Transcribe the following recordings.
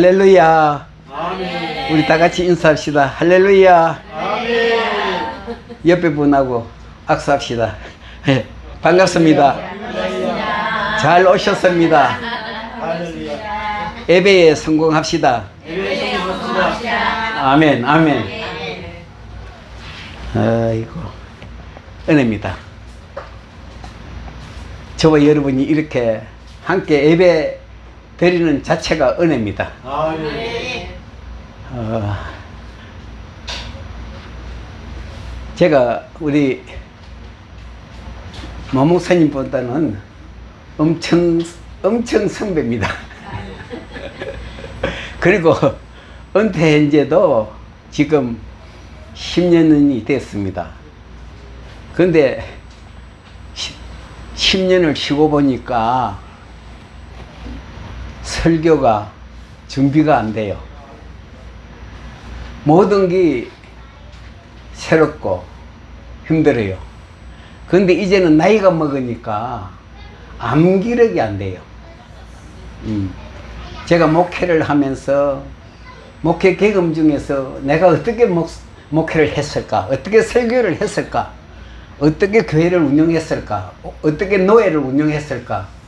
할렐루야. 아멘. 우리 다 같이 인사합시다. 할렐루야. 아멘. 옆에 분하고 악수합시다. 예, 반갑습니다. 잘 오셨습니다. 할렐루야. 예배에 성공합시다. 예배 성공합시다. 아멘, 아멘. 아이고, 은혜입니다. 저와 여러분이 이렇게 함께 예배 드리는 자체가 은혜입니다. 아멘. 어, 제가 우리 모 목사님보다는 엄청 엄청 선배입니다. 그리고 은퇴한 지도 지금 10년이 됐습니다. 근데 10년을 쉬고 보니까 설교가 준비가 안 돼요. 모든 게 새롭고 힘들어요. 근데 이제는 나이가 먹으니까 암기력이 안 돼요. 음. 제가 목회를 하면서 목회 개금 중에서 내가 어떻게 목, 목회를 했을까? 어떻게 설교를 했을까? 어떻게 교회를 운영했을까? 어- 어떻게 노예를 운영했을까?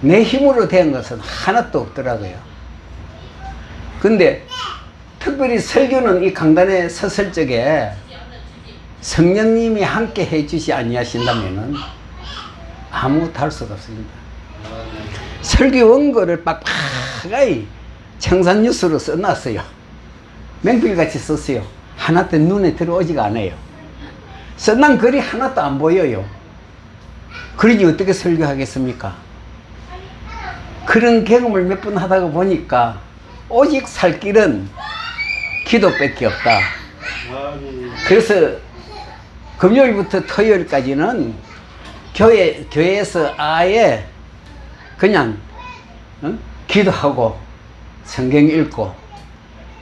내 힘으로 된 것은 하나도 없더라고요. 근데 특별히 설교는 이 강단에 섰을 적에 성령님이 함께 해주시 아니하신다면은 아무것도 할 수가 없습니다. 설교 원고를 빡빡하게 청산 뉴스로 써놨어요. 맹필같이 썼어요. 하나도 눈에 들어오지가 않아요. 써난 글이 하나도 안 보여요. 그러니 어떻게 설교하겠습니까? 그런 경험을 몇 번 하다가 보니까 오직 살 길은 기도밖에 없다. 그래서 금요일부터 토요일까지는 교회 교회에서 아예 그냥 어? 기도하고 성경 읽고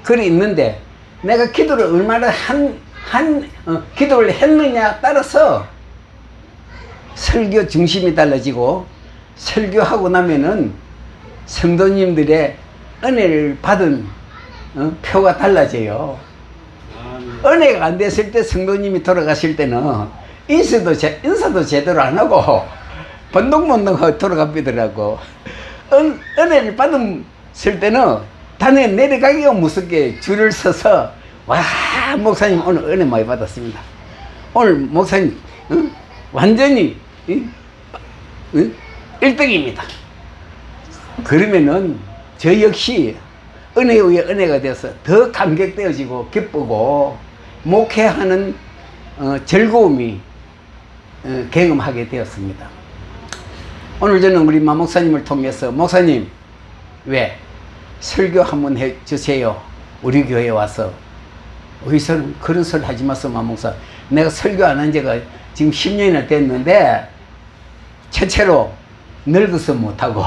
그래 있는데 내가 기도를 얼마나 한, 한 어, 기도를 했느냐 따라서 설교 중심이 달라지고 설교하고 나면은 성도님들의 은혜를 받은 어, 표가 달라져요. 아멘. 은혜가 안 됐을 때 성도님이 돌아가실 때는 인사도, 제, 인사도 제대로 안 하고 번동번동하고 돌아가시더라고. 은, 은혜를 받았을 때는 단에 내려가기가 무섭게 줄을 서서 와 목사님 오늘 은혜 많이 받았습니다. 오늘 목사님 응? 완전히 응? 응? 1등입니다. 그러면은 저 역시 은혜 위에 은혜가 돼서 더 감격되어지고 기쁘고 목회하는 어, 즐거움이 어, 경험하게 되었습니다. 오늘 저는 우리 마 목사님을 통해서 목사님 왜 설교 한번 해 주세요. 우리 교회에 와서 의사는 그런 소리 하지 마세요, 마 목사. 내가 설교 안 한 지가 지금 10년이나 됐는데 최초로 늙어서 못하고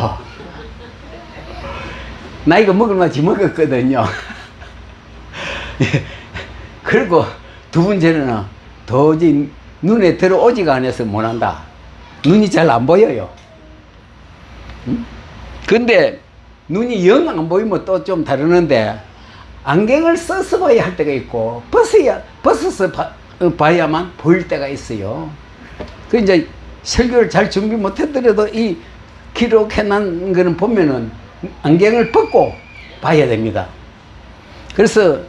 나이가 먹을 만치 먹었거든요. 예. 그리고 두 번째는 도저히 눈에 들어오지가 않아서 못한다. 눈이 잘 안 보여요. 음? 근데 눈이 영 안 보이면 또 좀 다르는데 안경을 써서 봐야 할 때가 있고 벗어야 벗어서 봐, 어, 봐야만 보일 때가 있어요. 그 이제 설교를 잘 준비 못했더라도 이 기록해놓은 거는 보면은 안경을 벗고 봐야 됩니다. 그래서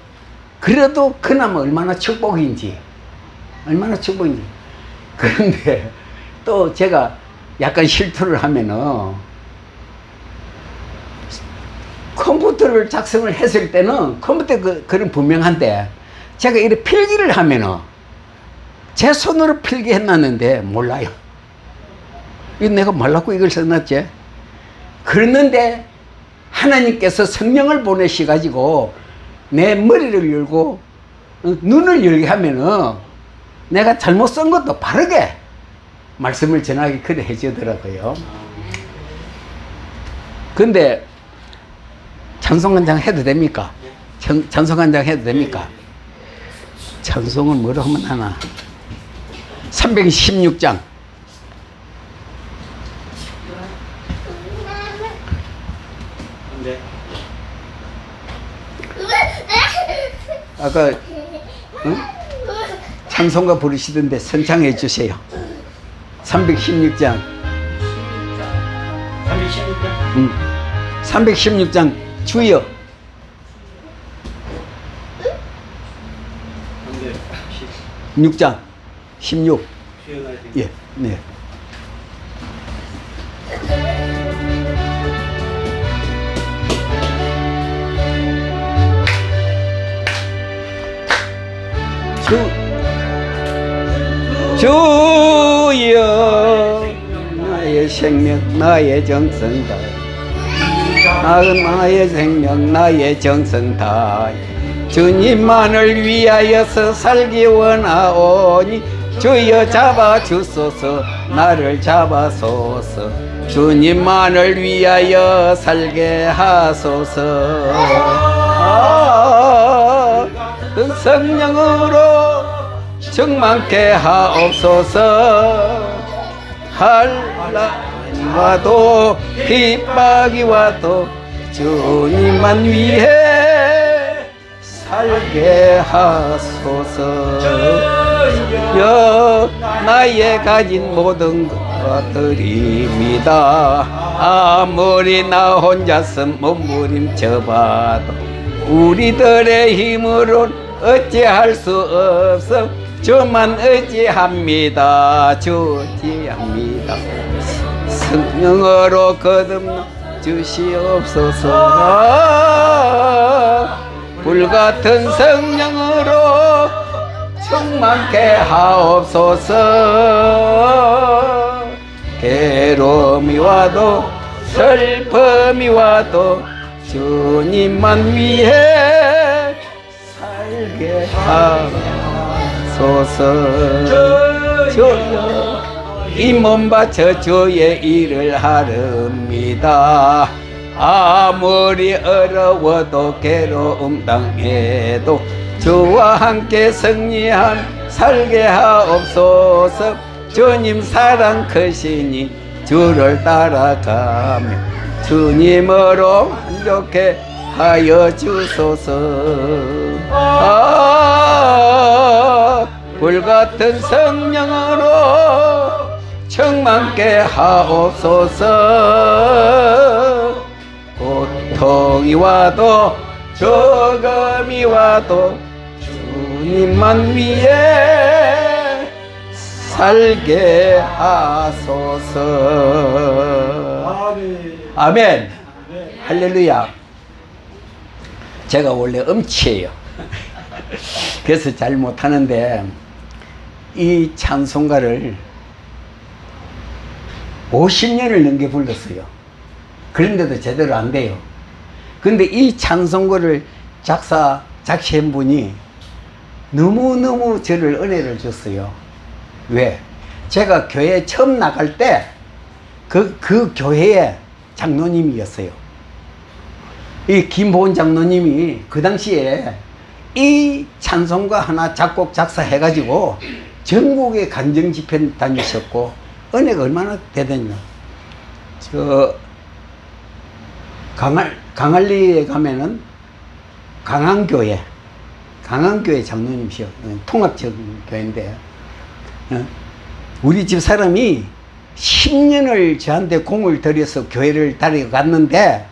그래도 그나마 얼마나 축복인지 얼마나 축복인지 그런데 또 제가 약간 실투를 하면은 컴퓨터를 작성을 했을 때는 컴퓨터 그, 그런 분명한데 제가 이렇게 필기를 하면은 제 손으로 필기해놨는데 몰라요. 이 내가 말라고 이걸 써놨지? 그랬는데 하나님께서 성령을 보내시 가지고 내 머리를 열고 어, 눈을 열게 하면은 내가 잘못 쓴 것도 바르게 말씀을 전하기 그래 해주더라고요. 근데 찬송한장 해도 됩니까? 천, 찬송한장 해도 됩니까? 찬송을 뭐로 하면 하나? 316장. 네. 아까 응? 찬송가 부르시던데 선창해 주세요. 316장. 316장. 응. 316장 주여. 근데 6장 16. 수연하지. 예. 네. 주 주여 나의 생명 나의 정성다. 나의 생명 나의 정성 다. 주님만을 위하여서 살기 원하오니 주여 잡아 주소서 나를 잡아소서. 주님만을 위하여 살게 하소서 아, 그 성령으로 충만케 하옵소서. 한란이 와도 핍박이 와도 주님만 위해 살게 하소서. 여 나의 가진 모든 것들입니다. 아무리 나 혼자서 몸부림쳐봐도 우리들의 힘으론 어찌할 수 없어. 주만 의지합니다. 주지합니다. 성령으로 거듭나 주시옵소서. 불같은 성령으로 충만케 하옵소서. 괴로움이 와도 슬픔이 와도 주님만 위해 살게 하소서. 주여 이 몸 바쳐 주의 일을 하렵니다. 아무리 어려워도 괴로움 당해도 주와 함께 승리한 살게 하옵소서. 주님 사랑 크시니 주를 따라가며 주님으로 만족해 하여 주소서 아 불같은 성령으로 충만케 하옵소서 고통이 와도 저금이 와도 주님만 위해 살게 하소서 아멘. 아멘 네. 할렐루야. 제가 원래 음치예요. 그래서 잘 못하는데 이 찬송가를 50년을 넘게 불렀어요. 그런데도 제대로 안 돼요. 근데 이 찬송가를 작사 작시한 분이 너무너무 저를 은혜를 줬어요. 왜? 제가 교회 처음 나갈 때 그, 그 교회의 장로님이었어요. 이 김보은 장로님이 그 당시에 이 찬송가 하나 작곡 작사해가지고 전국에 간정 집회 다니셨고 은혜가 얼마나 대단냐. 저 강할 강할리에 가면은 강한교회 강한교회 장로님이시여 통합적 교회인데 어? 우리 집 사람이 10년을 저한테 공을 들여서 교회를 다녀갔는데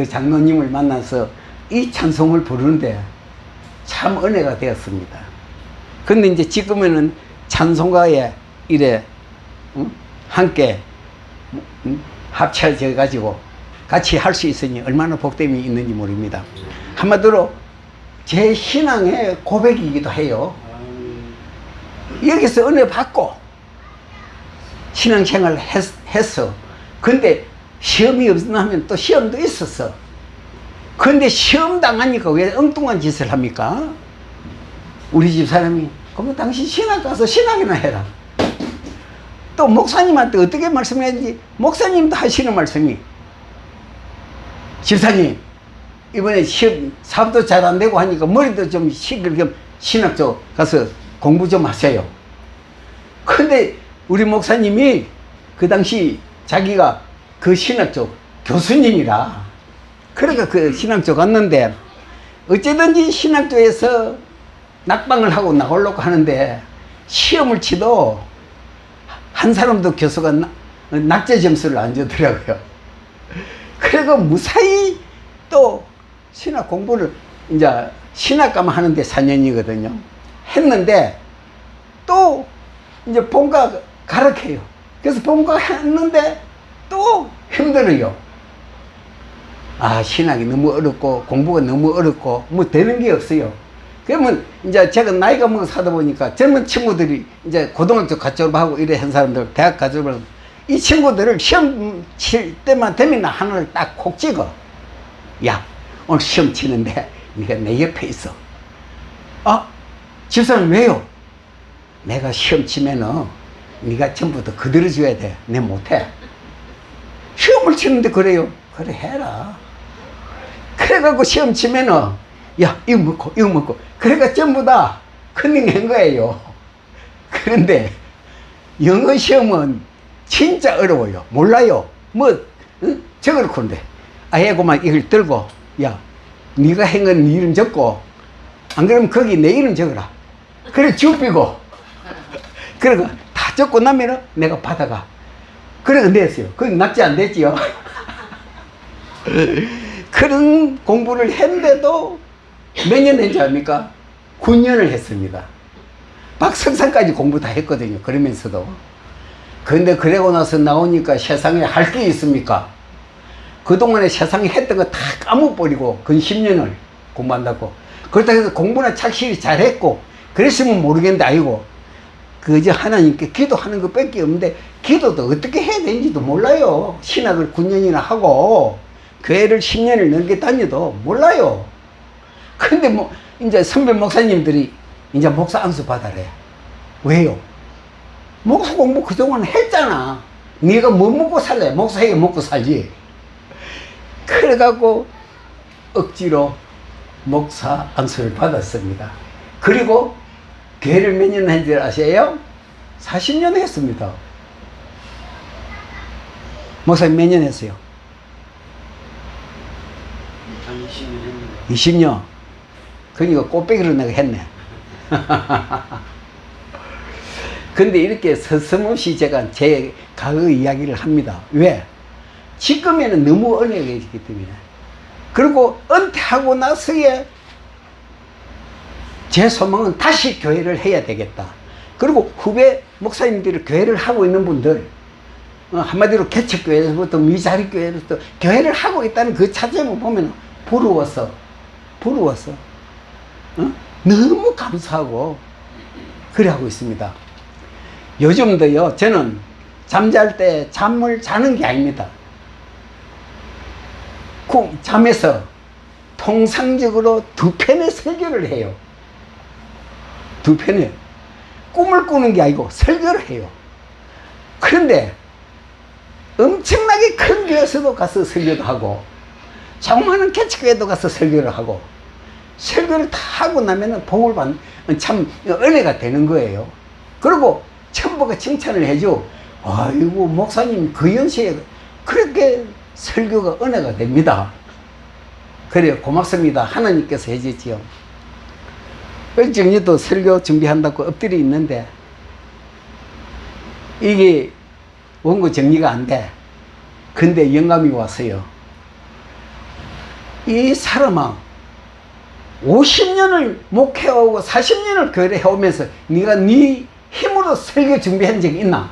그 장로님을 만나서 이 찬송을 부르는데 참 은혜가 되었습니다. 근데 이제 지금은 찬송가에 이래 응? 함께 응? 합쳐져 가지고 같이 할 수 있으니 얼마나 복됨이 있는지 모릅니다. 한마디로 제 신앙의 고백이기도 해요. 여기서 은혜 받고 신앙생활 했, 했어. 근데 시험이 없나 하면 또 시험도 있었어. 근데 시험 당하니까 왜 엉뚱한 짓을 합니까? 우리 집 사람이 그러면 당신 신학 가서 신학이나 해라. 또 목사님한테 어떻게 말씀했는지 목사님도 하시는 말씀이 집사님 이번에 시험 사업도 잘 안 되고 하니까 머리도 좀 식을 겸 신학 쪽 가서 공부 좀 하세요. 근데 우리 목사님이 그 당시 자기가 그 신학 쪽 교수님이라 그러니까 그 신학 쪽 갔는데 어찌든지 신학교에서 낙방을 하고 나오려고 하는데 시험을 치도 한 사람도 교수가 나- 낙제 점수를 안 주더라고요. 그리고 무사히 또 신학 공부를 이제 신학과만 하는데 4년이거든요. 했는데 또 이제 본과 가르쳐요. 그래서 본과 했는데 또 힘들어요. 아, 신학이 너무 어렵고 공부가 너무 어렵고 뭐 되는 게 없어요. 그러면 이제 제가 나이가 먹어서 하다 보니까 젊은 친구들이 이제 고등학교 가 졸업하고 이래 한 사람들 대학 가 졸업하고 이 친구들을 시험 칠 때만 되면 하나를 딱 콕 찍어. 야, 오늘 시험 치는데 네가 내 옆에 있어. 아, 집사님 왜요? 내가 시험 치면은 네가 전부 다 그대로 줘야 돼. 내 못해. 시험을 치는데 그래요. 그래 해라. 그래갖고 시험 치면은 야 이거 먹고 이거 먹고 그래가 전부 다 컨닝한 거예요. 그런데 영어 시험은 진짜 어려워요. 몰라요. 뭐 응? 저걸 그런데 아예고만 이걸 들고 야 네가 행건 네 이름 적고 안 그러면 거기 내 이름 적어라. 그래 지우삐고 그리고 다 적고 나면은 내가 받아가. 그래가 냈어요. 그건 납치 안 됐지요. 그런 공부를 했는데도 몇 년 했지 압니까? 9년을 했습니다. 박성산까지 공부 다 했거든요. 그러면서도. 근데 그러고 나서 나오니까 세상에 할 게 있습니까? 그동안에 세상에 했던 거 다 까먹어버리고 근 10년을 공부한다고. 그렇다고 해서 공부는 착실히 잘했고 그랬으면 모르겠는데 아니고 그저 하나님께 기도하는 것 밖에 없는데 기도도 어떻게 해야 되는지도 몰라요. 신학을 9년이나 하고 교회를 10년을 넘게 다녀도 몰라요. 근데 뭐 이제 선배 목사님들이 이제 목사 안수 받아래. 왜요? 목사 공부 그동안 했잖아. 네가 뭐 먹고 살래? 목사에게 먹고 살지. 그래갖고 억지로 목사 안수를 받았습니다. 그리고 교회를 몇년 한지 아세요? 40년 했습니다. 목사님 몇 년 했어요? 한 20년 했는데 20년. 그러니까 꽃배기로 내가 했네. 근데 이렇게 서슴없이 제가 제 과거 이야기를 합니다. 왜? 지금에는 너무 은혜가 있기 때문에. 그리고 은퇴하고 나서에 제 소망은 다시 교회를 해야 되겠다. 그리고 후배 목사님들이 교회를 하고 있는 분들, 어, 한마디로 개척교회에서부터 미자리교회에서부터 교회를 하고 있다는 그 자체를 보면 부러웠어. 부러웠어. 어? 너무 감사하고 그래 하고 있습니다. 요즘도요, 저는 잠잘 때 잠을 자는 게 아닙니다. 그 잠에서 통상적으로 두 편의 설교를 해요. 두 편의. 꿈을 꾸는 게 아니고 설교를 해요. 그런데 엄청나게 큰 교회에서도 가서 설교도 하고 조그마한 개척교회도 가서 설교를 하고 설교를 다 하고 나면은 복을 받는 참 은혜가 되는 거예요. 그리고 천부가 칭찬을 해줘. 아이고 목사님 그 연세에 그렇게 설교가 은혜가 됩니다. 그래요 고맙습니다. 하나님께서 해주지요. 일정리도 설교 준비한다고 엎드려 있는데 이게 원고 정리가 안 돼. 근데 영감이 왔어요. 이 사람아 50년을 목회하고 40년을 교회를 해오면서 네가 네 힘으로 설교 준비한 적이 있나?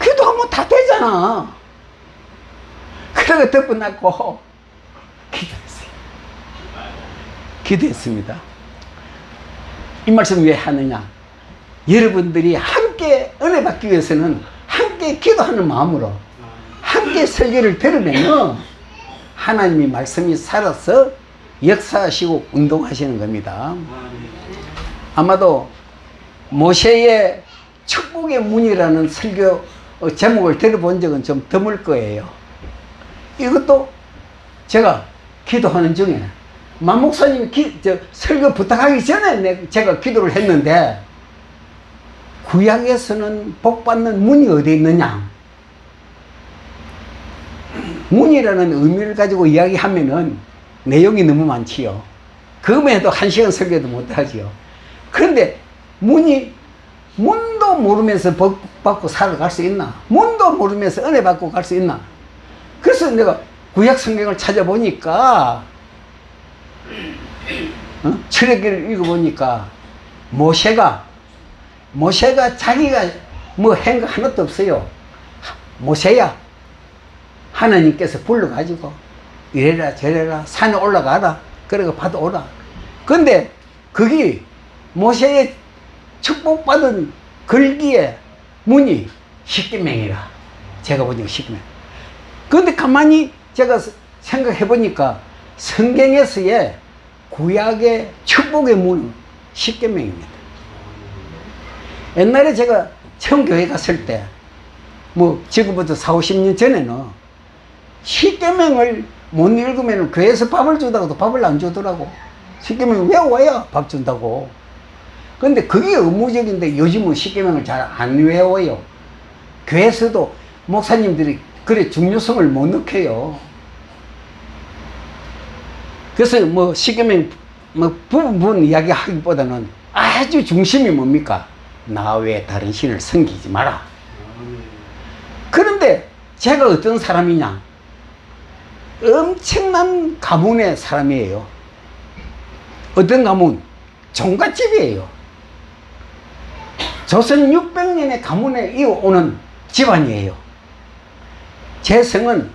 기도하면 다 되잖아. 그러고 덮어놨고 기도했습니다. 이 말씀 왜 하느냐? 여러분들이 함께 은혜 받기 위해서는 함께 기도하는 마음으로 함께 설교를 들으면 하나님의 말씀이 살아서 역사하시고 운동하시는 겁니다. 아마도 모세의 축복의 문이라는 설교 어, 제목을 들어본 적은 좀 드물 거예요. 이것도 제가 기도하는 중에 만 목사님이 기, 저, 설교 부탁하기 전에 내, 제가 기도를 했는데 구약에서는 복 받는 문이 어디 있느냐? 문이라는 의미를 가지고 이야기하면은 내용이 너무 많지요. 그것만 해도 한 시간 설교도 못하지요. 그런데 문이 문도 모르면서 복 받고 살아갈 수 있나? 문도 모르면서 은혜 받고 갈 수 있나? 그래서 내가 구약 성경을 찾아보니까 어? 출애기를 읽어보니까 모세가 모세가 자기가 뭐 한 거 하나도 없어요. 하- 모세야 하나님께서 불러가지고 이래라 저래라 산에 올라가라 그러고 받아오라. 근데 그게 모세의 축복받은 글기의 문이 십계명이라 제가 보니까 십계명. 근데 가만히 제가 생각해 보니까 성경에서의 구약의 축복의 문은 십계명입니다. 옛날에 제가 처음 교회 갔을 때, 뭐, 지금부터 4, 50년 전에는 십계명을 못 읽으면 교회에서 밥을 주다가도 밥을 안 주더라고. 십계명 외워야 밥 준다고. 근데 그게 의무적인데 요즘은 십계명을 잘 안 외워요. 교회에서도 목사님들이 그래 중요성을 못 느껴요. 그래서 뭐 십계명 뭐 부분 부분 이야기 하기보다는 아주 중심이 뭡니까? 나 외에 다른 신을 섬기지 마라. 그런데 제가 어떤 사람이냐? 엄청난 가문의 사람이에요. 어떤 가문? 종갓집이에요. 조선 600년의 가문에 이어오는 집안이에요. 제 성은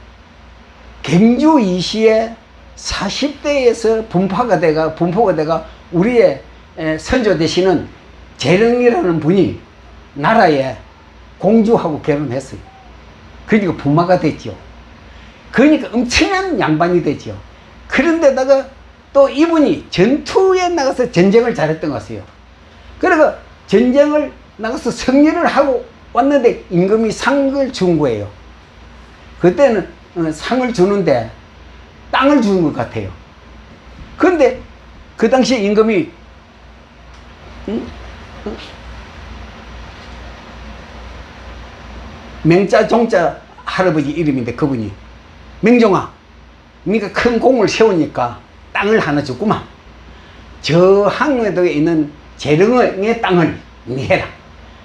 경주 이시에 40대에서 분파가 돼가, 분포가 돼가 우리의 에, 선조 되시는 재령이라는 분이 나라에 공주하고 결혼했어요. 그러니까 부마가 됐죠. 그러니까 엄청난 양반이 되죠. 그런데다가 또 이분이 전투에 나가서 전쟁을 잘했던 것 같아요. 그러니까 전쟁을 나가서 승리를 하고 왔는데 임금이 상을 준 거예요. 그때는 어, 상을 주는데 땅을 주는 것 같아요. 그런데 그 당시 임금이? 맹자 종자 할아버지 이름인데 그분이 맹종아 네가 큰 공을 세우니까 땅을 하나 줬구만. 저 항로에 있는 재령의 땅을 네 해라.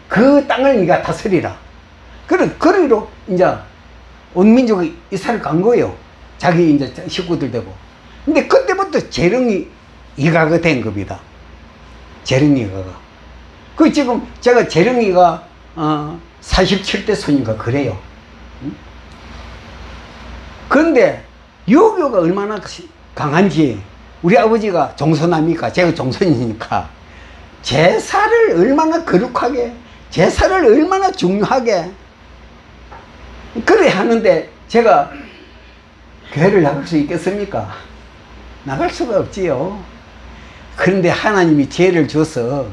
그 땅을 네가 다스리라. 그래 그리로 이제 온 민족이 이사를 간 거예요 자기 이제 식구들 되고. 근데 그때부터 재령이 이가가 된 겁니다. 재령이가가. 그 지금 제가 재령이가 어 47대 손인가 그래요. 응? 그런데 유교가 얼마나 강한지 우리 아버지가 종선합니까? 제가 종선이니까. 제사를 얼마나 거룩하게 제사를 얼마나 중요하게. 그래 하는데 제가 교회를 나갈 수 있겠습니까? 나갈 수가 없지요. 그런데 하나님이 지혜를 줘서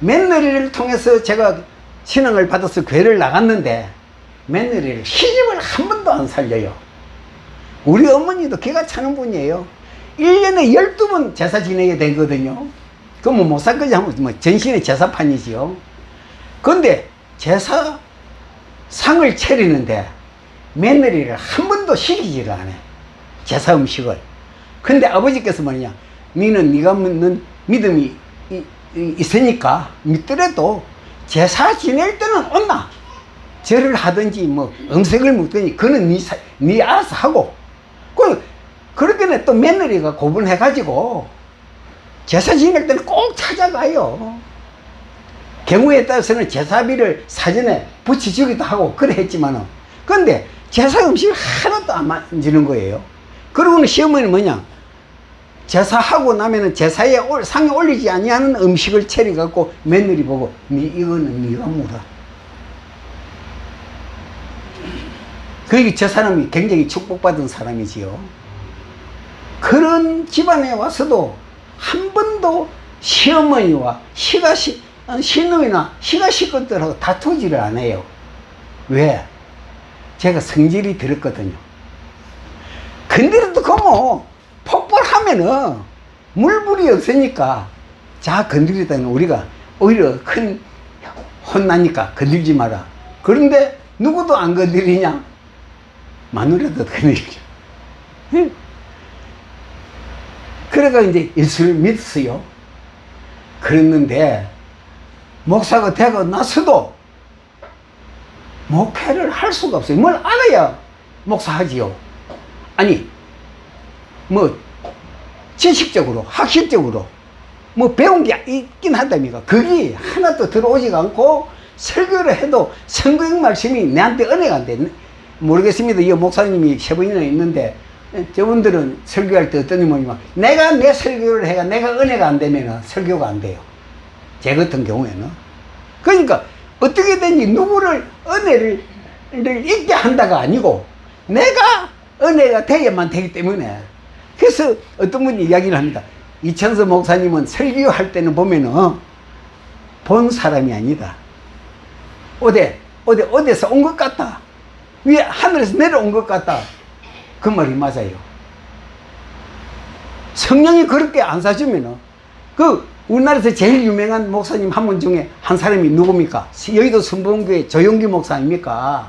며느리를 통해서 제가 신앙을 받아서 교회를 나갔는데 며느리를 시집을 한 번도 안 살려요. 우리 어머니도 기가 차는 분이에요. 1년에 12번 제사 지내게 되거든요. 그럼 못 살거지 하면 뭐 전신의 제사판이지요. 그런데 제사 상을 차리는데 며느리를 한 번도 시키지를 않아. 제사 음식을. 근데 아버지께서 뭐냐, 니는 네가 믿는 믿음이 있으니까 믿더라도 제사 지낼 때는 온나. 절을 하든지 뭐 음식을 먹든지 그는 네, 사- 네 알아서 하고 그 그렇게는 또 며느리가 고분해가지고 제사 지낼 때는 꼭 찾아가요. 경우에 따라서는 제사비를 사전에 붙여주기도 하고 그래 했지만은 근데 제사 음식을 하나도 안 만지는 거예요. 그러고는 시어머니는 뭐냐 제사하고 나면은 제사에 올- 상에 올리지 아니하는 음식을 차려 갖고 며느리 보고 니 이거는 네가 물어. 그게 저 사람이 굉장히 축복받은 사람이지요. 그런 집안에 와서도 한 번도 시어머니와 시가시, 어, 시누이나 시가 시 것들하고 다투지를 안 해요. 왜? 제가 성질이 들었거든요. 건드려도 그뭐 폭발하면은 물불이 없으니까 자 건드리다는 우리가 오히려 큰 혼나니까 건들지 마라. 그런데 누구도 안 건드리냐? 마누라도 건드리죠. 응? 그래가 이제 예수를 믿었어요. 그랬는데, 목사가 되고 나서도 목회를 할 수가 없어요. 뭘 알아야 목사하지요. 아니, 뭐, 지식적으로, 학식적으로, 뭐 배운 게 있긴 한답니까? 그게 하나도 들어오지가 않고 설교를 해도 성경 말씀이 내한테 은혜가 안 돼. 모르겠습니다. 이 목사님이 세 분이나 있는데 저분들은 설교할 때 어떤 뭐냐면 내가 내 설교를 해가 내가 은혜가 안 되면 설교가 안 돼요. 제 같은 경우에는. 그러니까 어떻게든지 누구를 은혜를 있게 한다가 아니고 내가 은혜가 돼야만 되기 때문에 그래서 어떤 분이 이야기를 합니다. 이천서 목사님은 설교할 때는 보면은 본 사람이 아니다. 어디 어디 어디서 온 것 같다. 위에 하늘에서 내려온 것 같다. 그 말이 맞아요. 성령이 그렇게 안 사주면은 그 우리나라에서 제일 유명한 목사님 한 분 중에 한 사람이 누굽니까? 여의도 선봉교회 조용기 목사 아닙니까?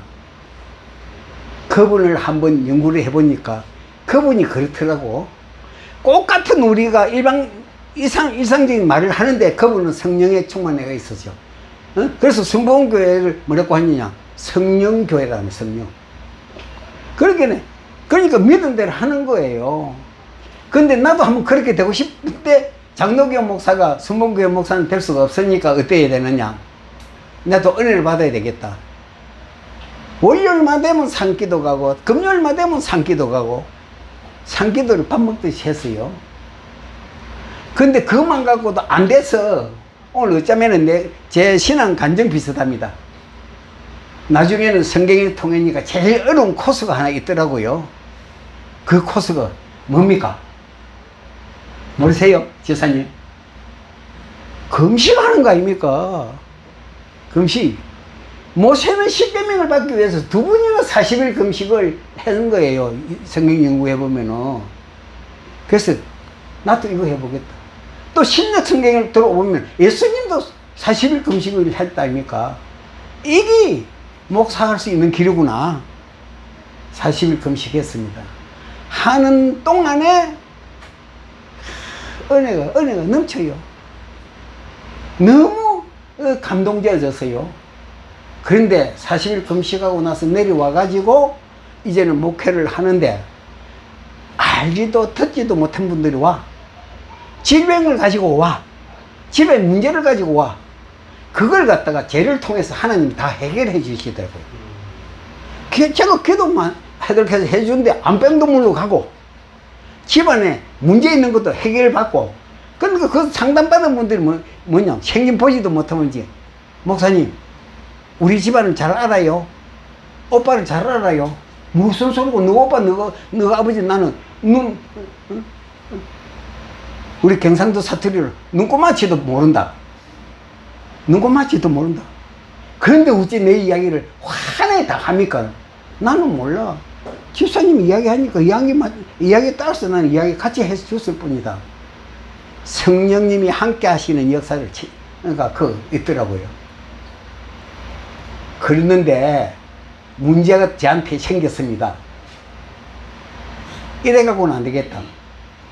그분을 한번 연구를 해보니까 그분이 그렇더라고. 꼭 같은 우리가 일방 이상 일상적인 말을 하는데 그분은 성령의 충만해가 있었죠. 어? 그래서 선봉교회를 뭐라고 하느냐? 성령교회라는 성령. 그러니까 그러니까 믿은 대로 하는 거예요. 근데 나도 한번 그렇게 되고 싶은데 장로교 목사가 순봉교회 목사는 될 수가 없으니까 해야 되느냐? 나도 은혜를 받아야 되겠다. 월요일만 되면 산기도 가고 금요일만 되면 산기도 가고 산기도를 밥 먹듯이 했어요. 근데 그것만 갖고도 안 돼서 오늘 어쩌면은 내, 제 신앙 간증 비슷합니다. 나중에는 성경의 통해니까 제일 어려운 코스가 하나 있더라고요. 그 코스가 뭡니까? 모르세요, 지사님? 금식하는 거 아닙니까? 금식. 모세는 십계명을 받기 위해서 두 번이나 40일 금식을 하는 거예요. 이 성경 연구해 보면은. 그래서 나도 이거 해보겠다. 또 신약 성경을 들어보면 예수님도 40일 금식을 했다 아닙니까? 이게 목사할 수 있는 길이구나. 40일 금식했습니다. 하는 동안에 은혜가, 은혜가 넘쳐요. 너무 어, 감동되어졌어요. 그런데 40일 금식하고 나서 내려와 가지고 이제는 목회를 하는데 알지도 듣지도 못한 분들이 와. 질병을 가지고 와. 집에 문제를 가지고 와. 그걸 갖다가 죄를 통해서 하나님이 다 해결해 주시더라고요. 그- 제가 기도만 해결해서 해주는데 안병도 물로 가고 집안에 문제 있는 것도 해결받고 그러니까 그 상담받은 분들이 뭐, 뭐냐? 생긴 보지도 못하면 이제 목사님 우리 집안을 잘 알아요? 오빠를 잘 알아요? 무슨 소리고 너 오빠 너, 너 아버지 나는 눈 우리 경상도 사투리를 눈꼬마치도 모른다. 눈꼬마치도 모른다. 그런데 어찌 내 이야기를 환하게 다 합니까? 나는 몰라 집사님이 이야기하니까 이야기, 이야기에 따라서 나는 이야기 같이 해서 줬을 뿐이다. 성령님이 함께 하시는 역사를, 치- 그러니까 그, 있더라고요. 그랬는데, 문제가 저한테 생겼습니다. 이래갖고는 안 되겠다.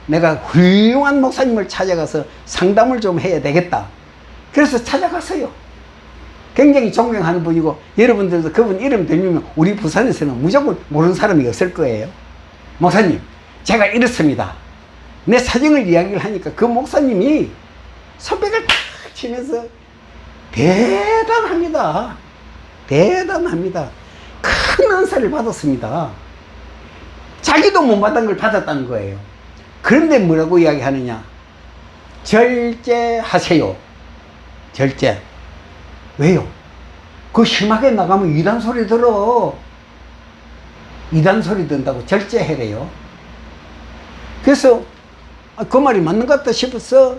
내가 훌륭한 목사님을 찾아가서 상담을 좀 해야 되겠다. 그래서 찾아갔어요. 굉장히 존경하는 분이고 여러분들도 그분 이름 들으면 우리 부산에서는 무조건 모르는 사람이 없을 거예요. 목사님, 제가 이렇습니다. 내 사정을 이야기를 하니까 그 목사님이 손뼉을 탁 치면서 대단합니다. 대단합니다. 큰 은사를 받았습니다. 자기도 못 받은 걸 받았다는 거예요. 그런데 뭐라고 이야기하느냐? 절제하세요. 절제. 왜요? 그 심하게 나가면 이단 소리 들어. 이단 소리 든다고 절제해래요. 그래서 아, 그 말이 맞는 것 같다 싶어서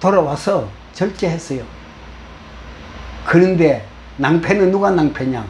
돌아와서 절제했어요. 그런데 낭패는 누가 낭패냐?